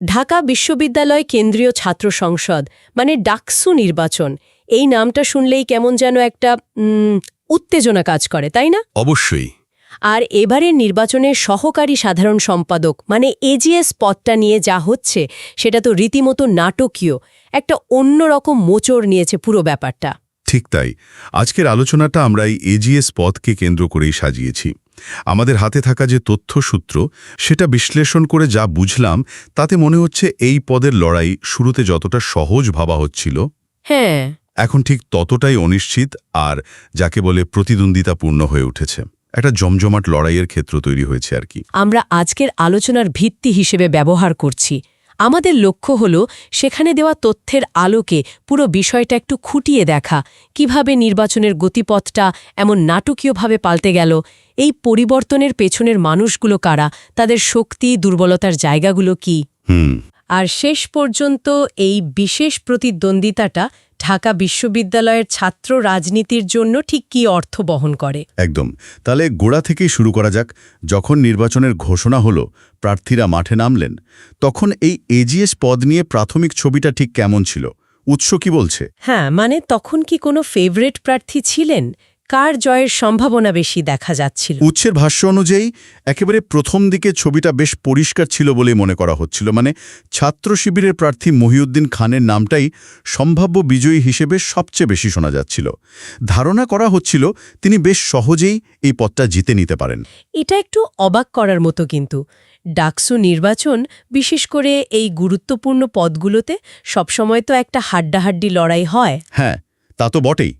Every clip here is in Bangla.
ঢাকা বিশ্ববিদ্যালয় কেন্দ্রীয় ছাত্র সংসদ মানে ডাকসু নির্বাচন। এই নামটা শুনলেই কেমন যেন একটা উত্তেজনা কাজ করে তাই না? অবশ্যই। আর এবারের নির্বাচনের সহকারী সাধারণ সম্পাদক মানে এজিএস পদটা নিয়ে যা হচ্ছে সেটা তো রীতিমতো নাটকীয়। একটা অন্যরকম মোচড় নিয়েছে পুরো ব্যাপারটা। ঠিক তাই। আজকের আলোচনাটা আমরা এই এজিএস পদকে কেন্দ্র করেই সাজিয়েছি। আমাদের হাতে থাকা যে তথ্যসূত্র সেটা বিশ্লেষণ করে যা বুঝলাম তাতে মনে হচ্ছে এই পদের লড়াই শুরুতে যতটা সহজ ভাবা হচ্ছিল। হ্যাঁ। এখন ঠিক ততটাই অনিশ্চিত আর যাকে বলে প্রতিদ্বন্দ্বিতাপূর্ণ হয়ে উঠেছে। একটা জমজমাট লড়াইয়ের ক্ষেত্র তৈরি হয়েছে আর কি। আমরা আজকের আলোচনার ভিত্তি হিসেবে ব্যবহার করছি। আমাদের লক্ষ্য হল সেখানে দেওয়া তথ্যের আলোকে পুরো বিষয়টা একটু খুঁটিয়ে দেখা। কীভাবে নির্বাচনের গতিপথটা এমন নাটকীয়ভাবে পাল্টে গেল? এই পরিবর্তনের পেছনের মানুষগুলো কারা? তাদের শক্তি দুর্বলতার জায়গাগুলো কি? হুম। আর শেষ পর্যন্ত এই বিশেষ প্রতিদ্বন্দ্বিতাটা ঢাকা বিশ্ববিদ্যালয়ের ছাত্র রাজনীতির জন্য ঠিক কি অর্থ বহন করে? একদম। তাহলে গোড়া থেকেই শুরু করা যাক। যখন নির্বাচনের ঘোষণা হলো প্রার্থীরা মাঠে নামলেন তখন এই এজিএস পদ নিয়ে প্রাথমিক ছবিটা ঠিক কেমন ছিল? উৎস কি বলছে? হ্যাঁ মানে তখন কি কোনো ফেভারেট প্রার্থী ছিলেন? কার জয়ের সম্ভাবনা বেশি দেখা যাচ্ছিল? উৎসের ভাষ্য অনুযায়ী একেবারে প্রথম দিকে ছবিটা বেশ পরিষ্কার ছিল বলেই মনে করা হচ্ছিল। মানে ছাত্র শিবিরের প্রার্থী মহিউদ্দিন খানের নামটাই সম্ভাব্য বিজয়ী হিসেবে সবচেয়ে বেশি শোনা যাচ্ছিল। ধারণা করা হচ্ছিল তিনি বেশ সহজেই এই পদটা জিতে নিতে পারেন। এটা একটু অবাক করার মতো কিন্তু। ডাকসু নির্বাচন বিশেষ করে এই গুরুত্বপূর্ণ পদগুলোতে সবসময় তো একটা হাড্ডাহাড্ডি লড়াই হয়। হ্যাঁ তা তো বটেই।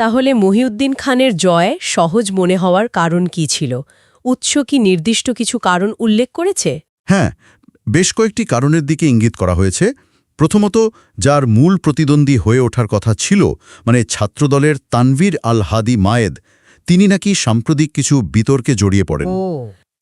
তাহলে মহিউদ্দিন খানের জয় সহজ মনে হওয়ার কারণ কি ছিল? উৎস কি নির্দিষ্ট কিছু কারণ উল্লেখ করেছে? হ্যাঁ বেশ কয়েকটি কারণের দিকে ইঙ্গিত করা হয়েছে। প্রথমত যার মূল প্রতিদ্বন্দ্বী হয়ে ওঠার কথা ছিল মানে ছাত্রদলের তানভীর আল হাদি মায়েদ তিনি নাকি সাম্প্রতিক কিছু বিতর্কে জড়িয়ে পড়েন।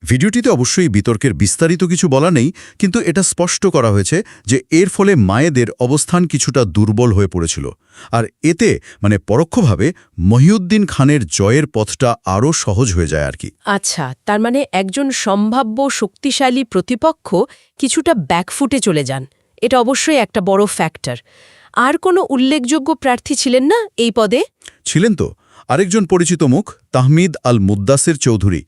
ভিডিওটিতে অবশ্যই বিতর্কের বিস্তারিত কিছু বলা নেই কিন্তু এটা স্পষ্ট করা হয়েছে যে এর ফলে মায়েদের অবস্থান কিছুটা দুর্বল হয়ে পড়েছিল। আর এতে মানে পরোক্ষভাবে মহিউদ্দিন খানের জয়ের পথটা আরও সহজ হয়ে যায় আর কি আচ্ছা তার মানে একজন সম্ভাব্য শক্তিশালী প্রতিপক্ষ কিছুটা ব্যাকফুটে চলে যান। এটা অবশ্যই একটা বড় ফ্যাক্টর। আর কোনো উল্লেখযোগ্য প্রার্থী ছিলেন না এই পদে? ছিলেন তো। আরেকজন পরিচিত মুখ তাহমিদ আল মুদ্দাসের চৌধুরী।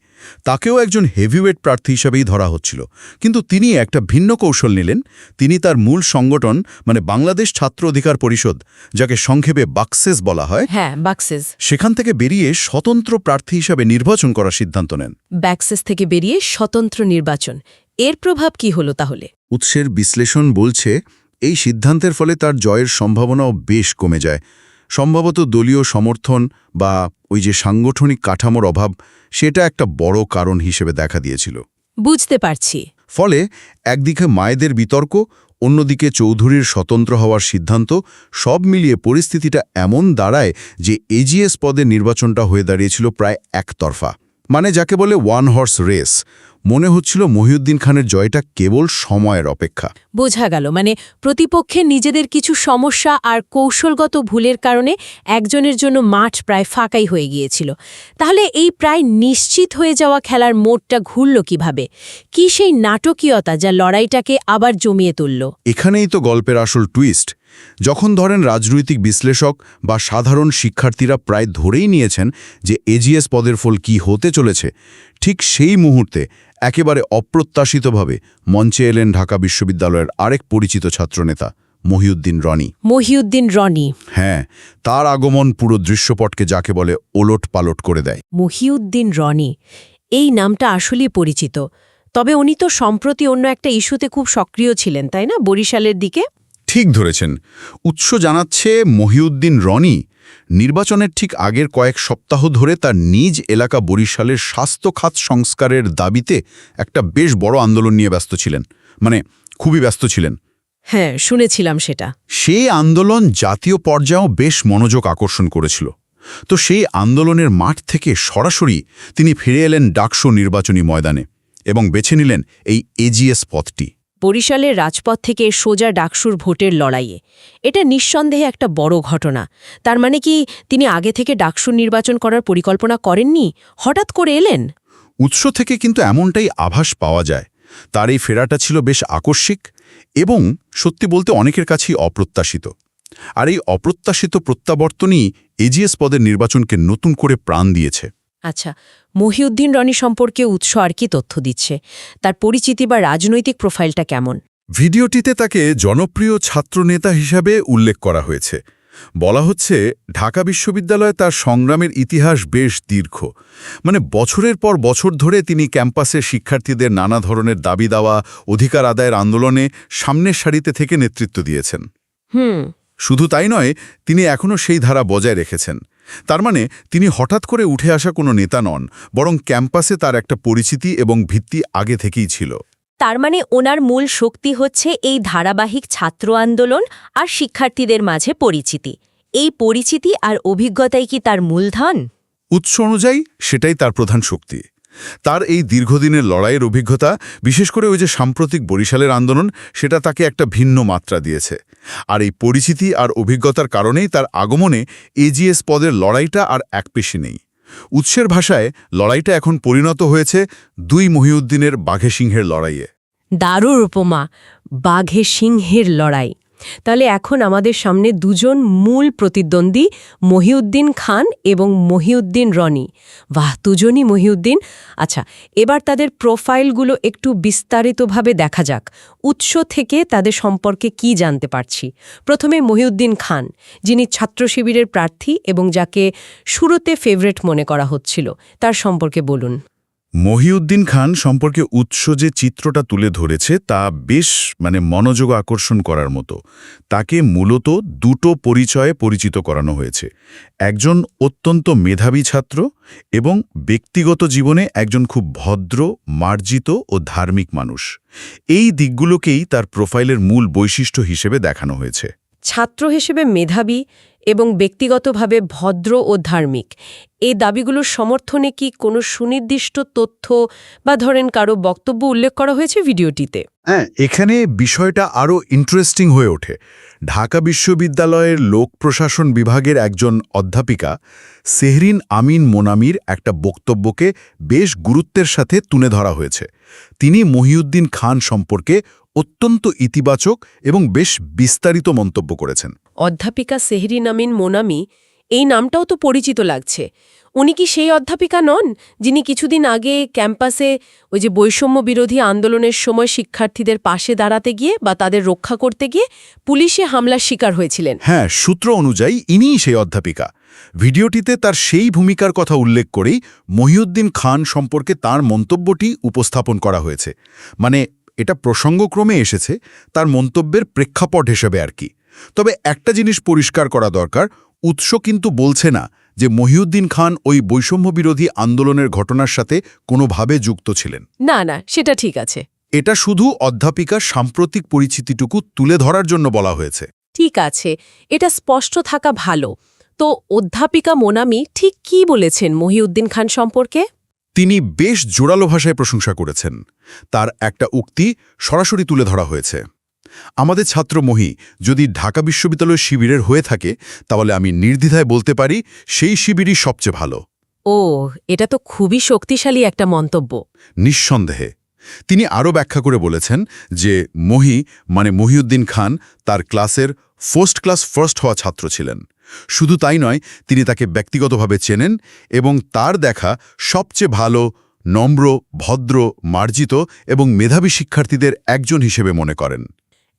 তাকেও একজন হেভিওয়েট প্রার্থী হিসাবেই ধরা হচ্ছিল। কিন্তু তিনি একটা ভিন্ন কৌশল নিলেন। তিনি তার মূল সংগঠন মানে বাংলাদেশ ছাত্র অধিকার পরিষদ যাকে সংক্ষেপে বাক্সেস বলা হয় হ্যাঁ বাক্সেস। সেখান থেকে বেরিয়ে স্বতন্ত্র প্রার্থী হিসাবে নির্বাচন করার সিদ্ধান্ত নেন। ব্যাক্সেস থেকে বেরিয়ে স্বতন্ত্র নির্বাচন। এর প্রভাব কি হলো তাহলে? উৎসের বিশ্লেষণ বলছে এই সিদ্ধান্তের ফলে তার জয়ের সম্ভাবনাও বেশ কমে যায়। সম্ভবত দলীয় সমর্থন বা ওই যে সাংগঠনিক কাঠামোর অভাব সেটা একটা বড় কারণ হিসেবে দেখা দিয়েছিল। বুঝতে পারছি। ফলে একদিকে মায়েদের বিতর্ক অন্যদিকে চৌধুরীর স্বতন্ত্র হওয়ার সিদ্ধান্ত সব মিলিয়ে পরিস্থিতিটা এমন দাঁড়ায় যে এজিএস পদে নির্বাচনটা হয়ে দাঁড়িয়েছিল প্রায় একতরফা। মানে যাকে বলে ওয়ান হর্স রেস মনে হচ্ছিল মহিউদ্দিন খানের জয়টা কেবল সময়ের অপেক্ষা। বোঝা গেল মানে প্রতিপক্ষের নিজেদের কিছু সমস্যা আর কৌশলগত ভুলের কারণে একজনের জন্য মাঠ প্রায় ফাঁকাই হয়ে গিয়েছিল। তাহলে এই প্রায় নিশ্চিত হয়ে যাওয়া খেলার মোড়টা ঘুরল কীভাবে? কি সেই নাটকীয়তা যা লড়াইটাকে আবার জমিয়ে তুলল? এখানেই তো গল্পের আসল টুইস্ট যখন ধরেন রাজনৈতিক বিশ্লেষক বা সাধারণ শিক্ষার্থীরা প্রায় ধরেই নিয়েছেন যে এজিএস পদের ফল কি হতে চলেছে ঠিক সেই মুহূর্তে একেবারে অপ্রত্যাশিতভাবে মঞ্চে এলেন ঢাকা বিশ্ববিদ্যালয়ের আরেক পরিচিত ছাত্রনেতা মহিউদ্দিন রনি। মহিউদ্দিন রনি। হ্যাঁ তার আগমন পুরো দৃশ্যপটকে যাকে বলে ওলট পালট করে দেয়। মহিউদ্দিন রনি এই নামটা আসলেই পরিচিত। তবে উনি তো সম্প্রতি অন্য একটা ইস্যুতে খুব সক্রিয় ছিলেন তাই না? বরিশালের দিকে? ঠিক ধরেছেন। উৎস জানাচ্ছে মহিউদ্দিন রনি। নির্বাচনের ঠিক আগের কয়েক সপ্তাহ ধরে তার নিজ এলাকা বরিশালের স্বাস্থ্য খাত সংস্কারের দাবিতে একটা বেশ বড় আন্দোলন নিয়ে ব্যস্ত ছিলেন। মানে খুবই ব্যস্ত ছিলেন। হ্যাঁ শুনেছিলাম সেটা। সেই আন্দোলন জাতীয় পর্যায়েও বেশ মনোযোগ আকর্ষণ করেছিল। তো সেই আন্দোলনের মাঠ থেকে সরাসরি তিনি ফিরে এলেন ডাকসু নির্বাচনী ময়দানে এবং বেছে নিলেন এই এজিএস পথটি। বরিশালের রাজপথ থেকে সোজা ডাকসুর ভোটের লড়াইয়ে। এটা নিঃসন্দেহে একটা বড় ঘটনা। তার মানে কি তিনি আগে থেকে ডাকসুর নির্বাচন করার পরিকল্পনা করেননি? হঠাৎ করে এলেন? উৎস থেকে কিন্তু এমনটাই আভাস পাওয়া যায়। তার এই ফেরাটা ছিল বেশ আকস্মিক এবং সত্যি বলতে অনেকের কাছেই অপ্রত্যাশিত। আর এই অপ্রত্যাশিত প্রত্যাবর্তনই এজিএস পদের নির্বাচনকে নতুন করে প্রাণ দিয়েছে। আচ্ছা মহিউদ্দিন রনি সম্পর্কে উৎস আর কি তথ্য দিচ্ছে? তার পরিচিতি বা রাজনৈতিক প্রোফাইলটা কেমন? ভিডিওটিতে তাকে জনপ্রিয় ছাত্রনেতা হিসাবে উল্লেখ করা হয়েছে। বলা হচ্ছে ঢাকা বিশ্ববিদ্যালয়ে তার সংগ্রামের ইতিহাস বেশ দীর্ঘ। মানে বছরের পর বছর ধরে তিনি ক্যাম্পাসের শিক্ষার্থীদের নানা ধরনের দাবি দাওয়া অধিকার আদায়ের আন্দোলনে সামনের সারিতে থেকে নেতৃত্ব দিয়েছেন। হুম। শুধু তাই নয় তিনি এখনও সেই ধারা বজায় রেখেছেন। তার মানে তিনি হঠাৎ করে উঠে আসা কোনো নেতা নন বরং ক্যাম্পাসে তার একটা পরিচিতি এবং ভিত্তি আগে থেকেই ছিল। তার মানে ওনার মূল শক্তি হচ্ছে এই ধারাবাহিক ছাত্র আন্দোলন আর শিক্ষার্থীদের মাঝে পরিচিতি। এই পরিচিতি আর অভিজ্ঞতাই কি তার মূলধন? উৎস অনুযায়ী সেটাই তার প্রধান শক্তি। তার এই দীর্ঘদিনের লড়াইয়ের অভিজ্ঞতা বিশেষ করে ওই যে সাম্প্রতিক বরিশালের আন্দোলন সেটা তাকে একটা ভিন্ন মাত্রা দিয়েছে। আর এই পরিচিতি আর অভিজ্ঞতার কারণেই তার আগমনে এজিএস পদের লড়াইটা আর একপেশে নেই। উৎসের ভাষায় লড়াইটা এখন পরিণত হয়েছে দুই মহিউদ্দিনের বাঘে সিংহের লড়াইয়ে। দারুর উপমা বাঘে সিংহের লড়াই। তাহলে এখন আমাদের সামনে দুজন মূল প্রতিদ্বন্দ্বী, মহিউদ্দিন খান এবং মহিউদ্দিন রনি। বাহ, দুজনই মহিউদ্দিন। আচ্ছা এবার তাদের প্রোফাইলগুলো একটু বিস্তারিতভাবে দেখা যাক। উৎস থেকে তাদের সম্পর্কে কি জানতে পারছি? প্রথমে মহিউদ্দিন খান, যিনি ছাত্র শিবিরের প্রার্থী এবং যাকে শুরুতে ফেভারেট মনে করা হচ্ছিল, তার সম্পর্কে বলুন। মহিউদ্দিন খান সম্পর্কে উৎস যে চিত্রটা তুলে ধরেছে, তা বেশ মানে মনোযোগ আকর্ষণ করার মতো। তাকে মূলত দুটো পরিচয়ে পরিচিত করানো হয়েছে। একজন অত্যন্ত মেধাবী ছাত্র এবং ব্যক্তিগত জীবনে একজন খুব ভদ্র, মার্জিত ও ধার্মিক মানুষ। এই দিকগুলোকেই তার প্রোফাইলের মূল বৈশিষ্ট্য হিসেবে দেখানো হয়েছে। ছাত্র হিসেবে মেধাবী এবং ব্যক্তিগতভাবে ভদ্র ও ধার্মিক। এই দাবিগুলোর সমর্থনে কি কোনো সুনির্দিষ্ট তথ্য বা ধরেন কারও বক্তব্য উল্লেখ করা হয়েছে ভিডিওটিতে? হ্যাঁ এখানে বিষয়টা আরও ইন্টারেস্টিং হয়ে ওঠে। ঢাকা বিশ্ববিদ্যালয়ের লোক প্রশাসন বিভাগের একজন অধ্যাপিকা সেহরিন আমিন মোনামির একটা বক্তব্যকে বেশ গুরুত্বের সাথে তুলে ধরা হয়েছে। তিনি মহিউদ্দিন খান সম্পর্কে অত্যন্ত ইতিবাচক এবং বেশ বিস্তারিত মন্তব্য করেছেন। অধ্যাপিকা সেহরিন আমিন মোনামি এই নামটাও তো পরিচিত লাগছে। উনি কি সেই অধ্যাপিকা নন, যিনি কিছুদিন আগে ক্যাম্পাসে ওই যে বৈষম্য বিরোধী আন্দোলনের সময় শিক্ষার্থীদের পাশে দাঁড়াতে গিয়ে বা তাদের রক্ষা করতে গিয়ে পুলিশে হামলার শিকার হয়েছিলেন? হ্যাঁ সূত্র অনুযায়ী ইনিই সেই অধ্যাপিকা। ভিডিওটিতে তার সেই ভূমিকার কথা উল্লেখ করেই মহিউদ্দিন খান সম্পর্কে তার মন্তব্যটি উপস্থাপন করা হয়েছে। মানে এটা প্রসঙ্গক্রমে এসেছে, তার মন্তব্যের প্রেক্ষাপট হিসেবে আর কি। তবে একটা জিনিস পরিষ্কার করা দরকার উৎস কিন্তু বলছে না যে মহিউদ্দিন খান ওই বৈষম্যবিরোধী আন্দোলনের ঘটনার সাথে কোনোভাবে যুক্ত ছিলেন। না না সেটা ঠিক আছে। এটা শুধু অধ্যাপিকার সাম্প্রতিক পরিচিতিটুকু তুলে ধরার জন্য বলা হয়েছে। ঠিক আছে এটা স্পষ্ট থাকা ভালো। তো অধ্যাপিকা মোনামি ঠিক কি বলেছেন মহিউদ্দিন খান সম্পর্কে? তিনি বেশ জোরালো ভাষায় প্রশংসা করেছেন। তার একটা উক্তি সরাসরি তুলে ধরা হয়েছে। আমাদের ছাত্র মহি যদি ঢাকা বিশ্ববিদ্যালয় শিবিরের হয়ে থাকে তাহলে আমি নির্দ্বিধায় বলতে পারি সেই শিবিরই সবচেয়ে ভালো। ও এটা তো খুবই শক্তিশালী একটা মন্তব্য। নিঃসন্দেহে। তিনি আরও ব্যাখ্যা করে বলেছেন যে মহি মানে মহিউদ্দিন খান তার ক্লাসের ফার্স্ট ক্লাস ফার্স্ট হওয়া ছাত্র ছিলেন। শুধু তাই নয় তিনি তাকে ব্যক্তিগতভাবে চেনেন এবং তার দেখা সবচেয়ে ভালো নম্র ভদ্র মার্জিত এবং মেধাবী শিক্ষার্থীদের একজন হিসেবে মনে করেন।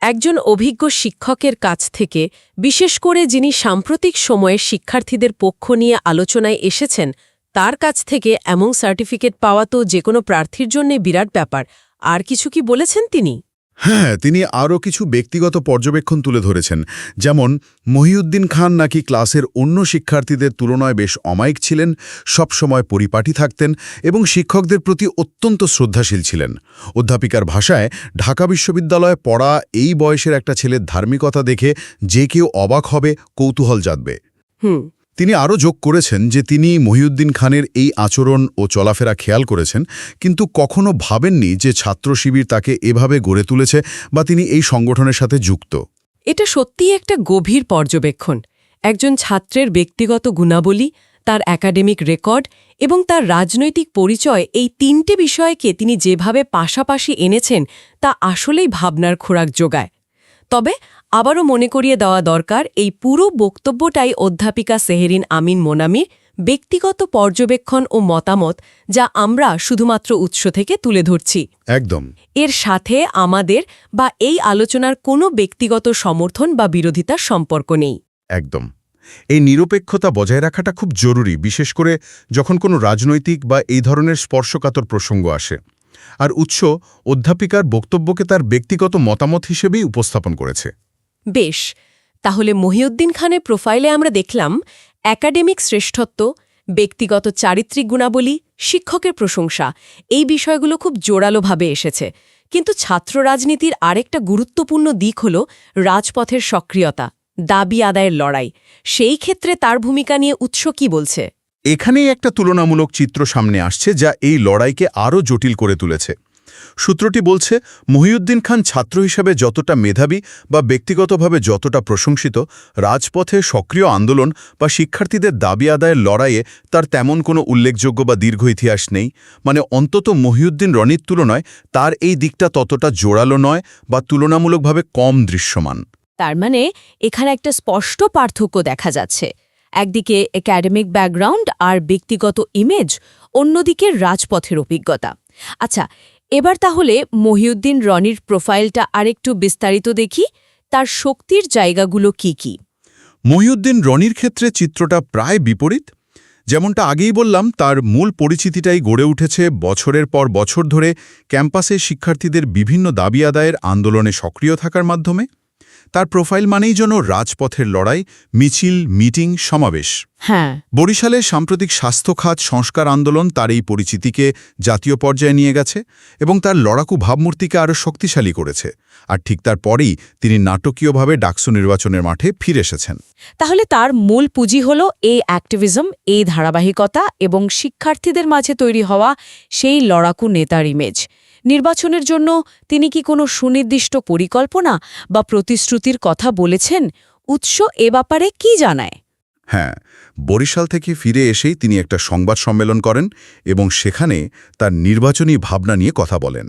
একজন অভিজ্ঞ শিক্ষকের কাছ থেকে, বিশেষ করে যিনি সাম্প্রতিক সময়ে শিক্ষার্থীদের পক্ষ নিয়ে আলোচনায় এসেছেন, তার কাছ থেকে এমন সার্টিফিকেট পাওয়া তো যে কোনো প্রার্থীর জন্যে বিরাট ব্যাপার। আর কিছু কি বলেছেন তিনি? হ্যাঁ তিনি আরও কিছু ব্যক্তিগত পর্যবেক্ষণ তুলে ধরেছেন। যেমন, মহিউদ্দিন খান নাকি ক্লাসের অন্য শিক্ষার্থীদের তুলনায় বেশ অমায়িক ছিলেন, সবসময় পরিপাটি থাকতেন এবং শিক্ষকদের প্রতি অত্যন্ত শ্রদ্ধাশীল ছিলেন। অধ্যাপিকার ভাষায়, ঢাকা বিশ্ববিদ্যালয়ে পড়া এই বয়সের একটা ছেলের ধার্মিকতা দেখে যে কেউ অবাক হবে, কৌতূহল জাতবে হুম। তিনি আরও যোগ করেছেন যে তিনি মহিউদ্দিন খানের এই আচরণ ও চলাফেরা খেয়াল করেছেন, কিন্তু কখনো ভাবেননি যে ছাত্র শিবির তাকে এভাবে গড়ে তুলেছে বা তিনি এই সংগঠনের সাথে যুক্ত। এটা সত্যিই একটা গভীর পর্যবেক্ষণ। একজন ছাত্রের ব্যক্তিগত গুণাবলী, তার একাডেমিক রেকর্ড এবং তার রাজনৈতিক পরিচয় এই তিনটে বিষয়কে তিনি যেভাবে পাশাপাশি এনেছেন, তা আসলেই ভাবনার খোরাক যোগায়। তবে আবারও মনে করিয়ে দেওয়া দরকার এই পুরো বক্তব্যটাই অধ্যাপিকা সেহেরিন আমিন মোনামির ব্যক্তিগত পর্যবেক্ষণ ও মতামত যা আমরা শুধুমাত্র উৎস থেকে তুলে ধরছি। একদম। এর সাথে আমাদের বা এই আলোচনার কোনো ব্যক্তিগত সমর্থন বা বিরোধিতার সম্পর্ক নেই। একদম। এই নিরপেক্ষতা বজায় রাখাটা খুব জরুরি বিশেষ করে যখন কোনো রাজনৈতিক বা এই ধরনের স্পর্শকাতর প্রসঙ্গ আসে। আর উৎস অধ্যাপিকার বক্তব্যকে তার ব্যক্তিগত মতামত হিসেবেই উপস্থাপন করেছে। বেশ, তাহলে মহিউদ্দিন খানের প্রোফাইলে আমরা দেখলাম, একাডেমিক শ্রেষ্ঠত্ব, ব্যক্তিগত চারিত্রিক গুণাবলী, শিক্ষকের প্রশংসা, এই বিষয়গুলো খুব জোরালোভাবে এসেছে। কিন্তু ছাত্র রাজনীতির আরেকটা গুরুত্বপূর্ণ দিক হল রাজপথের সক্রিয়তা, দাবি আদায়ের লড়াই। সেই ক্ষেত্রে তার ভূমিকা নিয়ে উৎস কি বলছে? এখানেই একটা তুলনামূলক চিত্র সামনে আসছে যা এই লড়াইকে আরও জটিল করে তুলেছে। সূত্রটি বলছে, মহিউদ্দিন খান ছাত্র হিসাবে যতটা মেধাবী বা ব্যক্তিগতভাবে যতটা প্রশংসিত, রাজপথে সক্রিয় আন্দোলন বা শিক্ষার্থীদের দাবি আদায়ের লড়াইয়ে তার তেমন কোনো উল্লেখযোগ্য বা দীর্ঘ ইতিহাস নেই। মানে অন্তত মহিউদ্দিন রনির তুলনায় তার এই দিকটা ততটা জোরালো নয় বা তুলনামূলকভাবে কম দৃশ্যমান। তার মানে এখানে একটা স্পষ্ট পার্থক্য দেখা যাচ্ছে। একদিকে একাডেমিক ব্যাকগ্রাউন্ড আর ব্যক্তিগত ইমেজ অন্যদিকে রাজপথের অভিজ্ঞতা। আচ্ছা এবার তাহলে মহিউদ্দিন রনির প্রোফাইলটা আরেকটু বিস্তারিত দেখি। তার শক্তির জায়গাগুলো কি কি? মহিউদ্দিন রনির ক্ষেত্রে চিত্রটা প্রায় বিপরীত। যেমনটা আগেই বললাম, তার মূল পরিচিতিটাই গড়ে উঠেছে বছরের পর বছর ধরে ক্যাম্পাসে শিক্ষার্থীদের বিভিন্ন দাবি আদায়ের আন্দোলনে সক্রিয় থাকার মাধ্যমে। তার প্রোফাইল মানেই যেন রাজপথের লড়াই মিছিল মিটিং সমাবেশ। হ্যাঁ। বরিশালে সাম্প্রতিক স্বাস্থ্য খাত সংস্কার আন্দোলন তার এই পরিচিতিকে জাতীয় পর্যায়ে নিয়ে গেছে এবং তার লড়াকু ভাবমূর্তিকে আরও শক্তিশালী করেছে। আর ঠিক তার পরেই তিনি নাটকীয়ভাবে ডাকসু নির্বাচনের মাঠে ফিরে এসেছেন। তাহলে তার মূল পুঁজি হল এই অ্যাক্টিভিজম এই ধারাবাহিকতা এবং শিক্ষার্থীদের মাঝে তৈরি হওয়া সেই লড়াকু নেতার ইমেজ নির্বাচনের জন্য তিনি কি কোনো সুনির্দিষ্ট পরিকল্পনা বা প্রতিশ্রুতির কথা বলেছেন? উৎস এ ব্যাপারে কি জানায়? হ্যাঁ বরিশাল থেকে ফিরে এসেই তিনি একটা সংবাদ সম্মেলন করেন এবং সেখানে তার নির্বাচনী ভাবনা নিয়ে কথা বলেন।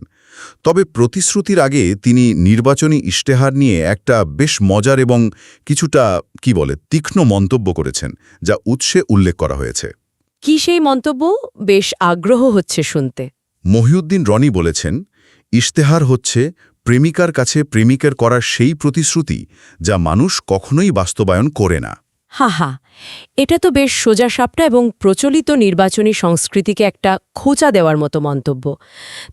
তবে প্রতিশ্রুতির আগে তিনি নির্বাচনী ইশতেহার নিয়ে একটা বেশ মজার এবং কিছুটা কি বলে তীক্ষ্ণ মন্তব্য করেছেন যা উৎসে উল্লেখ করা হয়েছে। কি সেই মন্তব্য? বেশ আগ্রহ হচ্ছে শুনতে। মহিউদ্দিন রনি বলেছেন ইশতেহার হচ্ছে প্রেমিকার কাছে প্রেমিকের করার সেই প্রতিশ্রুতি যা মানুষ কখনোই বাস্তবায়ন করে না। হা হা। এটা তো বেশ সোজাসাপটা এবং প্রচলিত নির্বাচনী সংস্কৃতিকে একটা খোঁচা দেওয়ার মতো মন্তব্য।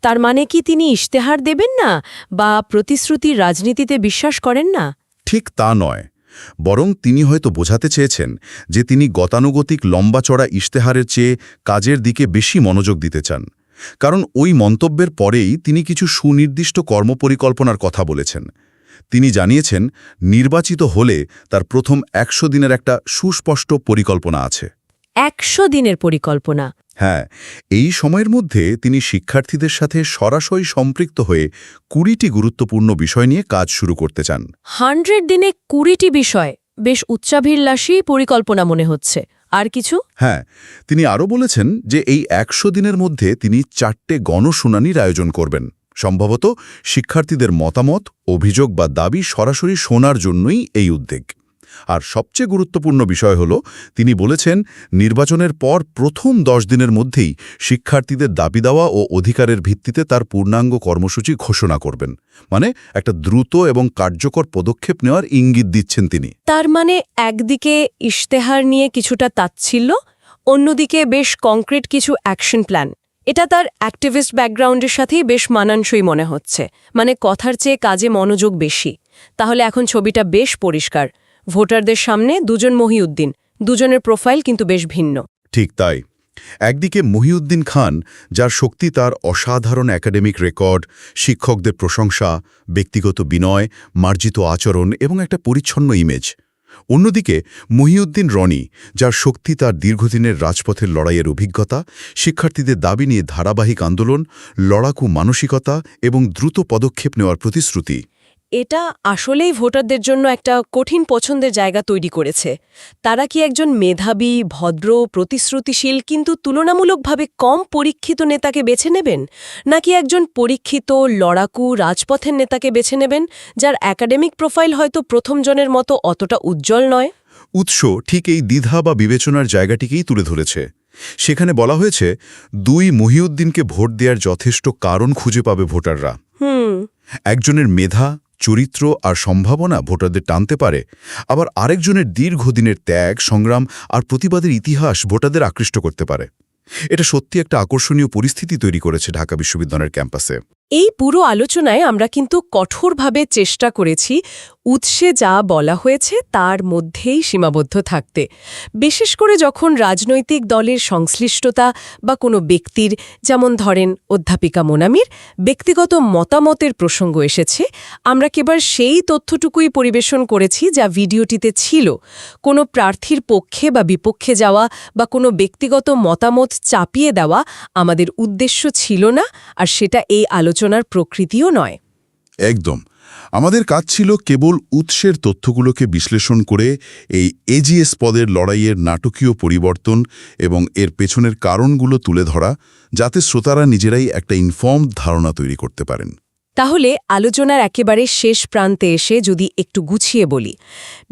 তার মানে কি তিনি ইশতেহার দেবেন না বা প্রতিশ্রুতির রাজনীতিতে বিশ্বাস করেন না? ঠিক তা নয়। বরং তিনি হয়তো বোঝাতে চেয়েছেন যে তিনি গতানুগতিক লম্বা চড়া ইশতেহারের চেয়ে কাজের দিকে বেশি মনোযোগ দিতে চান। কারণ ওই মন্তব্যের পরেই তিনি কিছু সুনির্দিষ্ট কর্মপরিকল্পনার কথা বলেছেন। তিনি জানিয়েছেন নির্বাচিত হলে তার প্রথম একশো দিনের একটা সুস্পষ্ট পরিকল্পনা আছে। একশো দিনের পরিকল্পনা? হ্যাঁ এই সময়ের মধ্যে তিনি শিক্ষার্থীদের সাথে সরাসরি সম্পৃক্ত হয়ে কুড়িটি গুরুত্বপূর্ণ বিষয় নিয়ে কাজ শুরু করতে চান। হান্ড্রেড দিনে কুড়িটি বিষয়। বেশ উচ্চাভিলাষী পরিকল্পনা মনে হচ্ছে। আর কিছু? হ্যাঁ তিনি আরও বলেছেন যে এই একশো দিনের মধ্যে তিনি চারটে গণশুনানির আয়োজন করবেন। সম্ভবত শিক্ষার্থীদের মতামত, অভিযোগ বা দাবি সরাসরি শোনার জন্যই এই উদ্বেগ। আর সবচেয়ে গুরুত্বপূর্ণ বিষয় হল, তিনি বলেছেন, নির্বাচনের পর প্রথম দশ দিনের মধ্যেই শিক্ষার্থীদের দাবি দেওয়া ও অধিকারের ভিত্তিতে তার পূর্ণাঙ্গ কর্মসূচি ঘোষণা করবেন। মানে একটা দ্রুত এবং কার্যকর পদক্ষেপ নেওয়ার ইঙ্গিত দিচ্ছেন তিনি। তার মানে একদিকে ইশতেহার নিয়ে কিছুটা তাচ্ছিল্য, অন্যদিকে বেশ কংক্রিট কিছু অ্যাকশন প্ল্যান। এটা তার অ্যাক্টিভিস্ট ব্যাকগ্রাউন্ডের সাথেই বেশ মানানসই মনে হচ্ছে। মানে কথার চেয়ে কাজে মনোযোগ বেশি। তাহলে এখন ছবিটা বেশ পরিষ্কার। ভোটারদের সামনে দুজন মহিউদ্দিন। দুজনের প্রোফাইল কিন্তু বেশ ভিন্ন। ঠিক তাই। একদিকে মহিউদ্দিন খান, যার শক্তি তার অসাধারণ একাডেমিক রেকর্ড, শিক্ষকদের প্রশংসা, ব্যক্তিগত বিনয়, মার্জিত আচরণ এবং একটা পরিচ্ছন্ন ইমেজ অন্যদিকে মহিউদ্দিন রনি, যার শক্তি তার দীর্ঘদিনের রাজপথের লড়াইয়ের অভিজ্ঞতা, শিক্ষার্থীদের দাবি নিয়ে ধারাবাহিক আন্দোলন, লড়াকু মানসিকতা এবং দ্রুত পদক্ষেপ নেওয়ার প্রতিশ্রুতি। এটা আসলেই ভোটারদের জন্য একটা কঠিন পছন্দের জায়গা তৈরি করেছে। তারা কি একজন মেধাবী ভদ্র প্রতিশ্রুতিশীল কিন্তু তুলনামূলকভাবে কম পরীক্ষিত নেতাকে বেছে নেবেন? নাকি একজন পরীক্ষিত লড়াকু রাজপথের নেতাকে বেছে নেবেন যার একাডেমিক প্রোফাইল হয়তো প্রথম জনের মতো অতটা উজ্জ্বল নয়? উৎস ঠিক এই দ্বিধা বা বিবেচনার জায়গাটিকেই তুলে ধরেছে। সেখানে বলা হয়েছে দুই মহিউদ্দিনকে ভোট দেওয়ার যথেষ্ট কারণ খুঁজে পাবে ভোটাররা। হুম। একজনের মেধা চরিত্র আর সম্ভাবনা ভোটারদের টানতে পারে। আবার আরেকজনের দীর্ঘদিনের ত্যাগ, সংগ্রাম আর প্রতিবাদের ইতিহাস ভোটারদের আকৃষ্ট করতে পারে। এটা সত্যি একটা আকর্ষণীয় পরিস্থিতি তৈরি করেছে ঢাকা বিশ্ববিদ্যালয়ের ক্যাম্পাসে। এই পুরো আলোচনায় আমরা কিন্তু কঠোরভাবে চেষ্টা করেছি উৎসে যা বলা হয়েছে তার মধ্যেই সীমাবদ্ধ থাকতে। বিশেষ করে যখন রাজনৈতিক দলের সংশ্লিষ্টতা বা কোনো ব্যক্তির, যেমন ধরেন অধ্যাপিকা মোনামির, ব্যক্তিগত মতামতের প্রসঙ্গ এসেছে, আমরা কেবল সেই তথ্যটুকুই পরিবেশন করেছি যা ভিডিওটিতে ছিল। কোনো প্রার্থীর পক্ষে বা বিপক্ষে যাওয়া বা কোনো ব্যক্তিগত মতামত চাপিয়ে দেওয়া আমাদের উদ্দেশ্য ছিল না, আর সেটা এই আলোচনার প্রকৃতিও নয়। একদম। আমাদের কাজ ছিল কেবল উৎসের তথ্যগুলোকে বিশ্লেষণ করে এই এজিএস পদের লড়াইয়ের নাটকীয় পরিবর্তন এবং এর পেছনের কারণগুলো তুলে ধরা, যাতে শ্রোতারা নিজেরাই একটা ইনফর্ম ধারণা তৈরি করতে পারেন। তাহলে আলোচনার একেবারে শেষ প্রান্তে এসে যদি একটু গুছিয়ে বলি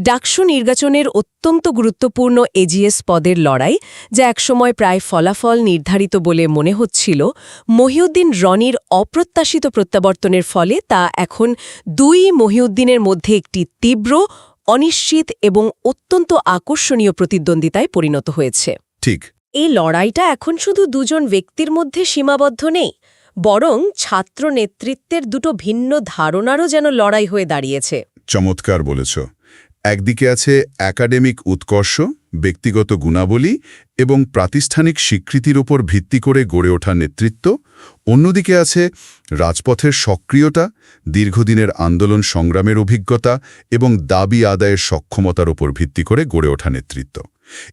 ডাকসু নির্বাচনের অত্যন্ত গুরুত্বপূর্ণ এজিএস পদের লড়াই যা একসময় প্রায় ফলাফল নির্ধারিত বলে মনে হচ্ছিল মহিউদ্দিন রনির অপ্রত্যাশিত প্রত্যাবর্তনের ফলে তা এখন দুই মহিউদ্দিনের মধ্যে একটি তীব্র অনিশ্চিত এবং অত্যন্ত আকর্ষণীয় প্রতিদ্বন্দ্বিতায় পরিণত হয়েছে। ঠিক। এই লড়াইটা এখন শুধু দুজন ব্যক্তির মধ্যে সীমাবদ্ধ নেই বরং ছাত্র নেতৃত্বের দুটো ভিন্ন ধারণারও যেন লড়াই হয়ে দাঁড়িয়েছে। চমৎকার বলেছ। একদিকে আছে একাডেমিক উৎকর্ষ, ব্যক্তিগত গুণাবলী এবং প্রাতিষ্ঠানিক স্বীকৃতির ওপর ভিত্তি করে গড়ে ওঠা নেতৃত্ব। অন্যদিকে আছে রাজপথের সক্রিয়তা, দীর্ঘদিনের আন্দোলন সংগ্রামের অভিজ্ঞতা এবং দাবি আদায়ের সক্ষমতার ওপর ভিত্তি করে গড়ে ওঠা নেতৃত্ব।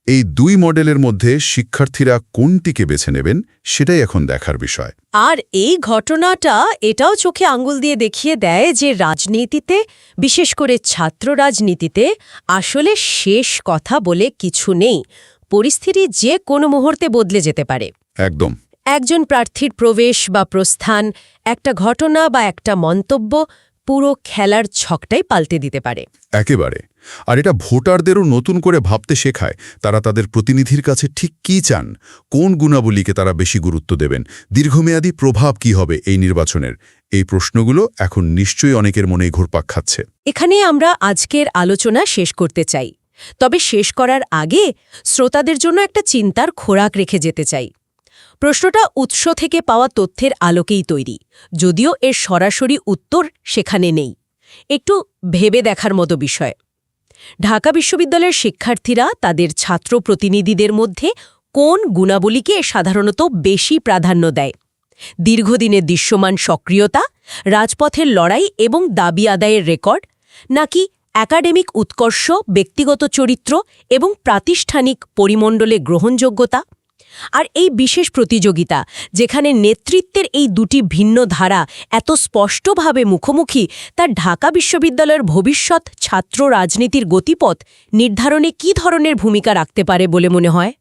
এই দুই মডেলের মধ্যে শিক্ষার্থীরা কোনটিকে বেছে নেবেন সেটাই এখন দেখার বিষয়। আর এই ঘটনাটা এটাও চোখে আঙ্গুল দিয়ে দেখিয়ে দেয় যে রাজনীতিতে বিশেষ করে ছাত্র রাজনীতিতে আসলে শেষ কথা বলে কিছু নেই। পরিস্থিতি যে কোনো মুহূর্তে বদলে যেতে পারে। একদম। একজন প্রার্থীর প্রবেশ বা প্রস্থান একটা ঘটনা বা একটা মন্তব্য পুরো খেলার ছকটাই পাল্টে দিতে পারে। একেবারে। আর এটা ভোটারদেরও নতুন করে ভাবতে শেখায় তারা তাদের প্রতিনিধির কাছে ঠিক কী চান কোন গুণাবলীকে তারা বেশি গুরুত্ব দেবেন দীর্ঘমেয়াদী প্রভাব কি হবে এই নির্বাচনের? এই প্রশ্নগুলো এখন নিশ্চয়ই অনেকের মনেই ঘুরপাক খাচ্ছে। এখানে আমরা আজকের আলোচনা শেষ করতে চাই। তবে শেষ করার আগে শ্রোতাদের জন্য একটা চিন্তার খোরাক রেখে যেতে চাই। প্রশ্নটা উৎস থেকে পাওয়া তথ্যের আলোকেই তৈরি, যদিও এর সরাসরি উত্তর সেখানে নেই। একটু ভেবে দেখার মতো বিষয়। ঢাকা বিশ্ববিদ্যালয়ের শিক্ষার্থীরা তাদের ছাত্র প্রতিনিধিদের মধ্যে কোন গুণাবলীকে সাধারণত বেশি প্রাধান্য দেয়? দীর্ঘদিনের দৃশ্যমান সক্রিয়তা, রাজপথের লড়াই এবং দাবি আদায়ের রেকর্ড, নাকি একাডেমিক উৎকর্ষ, ব্যক্তিগত চরিত্র এবং প্রাতিষ্ঠানিক পরিমণ্ডলে গ্রহণযোগ্যতা? আর এই বিশেষ প্রতিযোগিতা, যেখানে নেতৃত্বের এই দুটি ভিন্ন ধারা এত স্পষ্টভাবে মুখোমুখি, তার ঢাকা বিশ্ববিদ্যালয়ের ভবিষ্যৎ ছাত্র রাজনীতির গতিপথ নির্ধারণে কি ধরনের ভূমিকা রাখতে পারে বলে মনে হয়?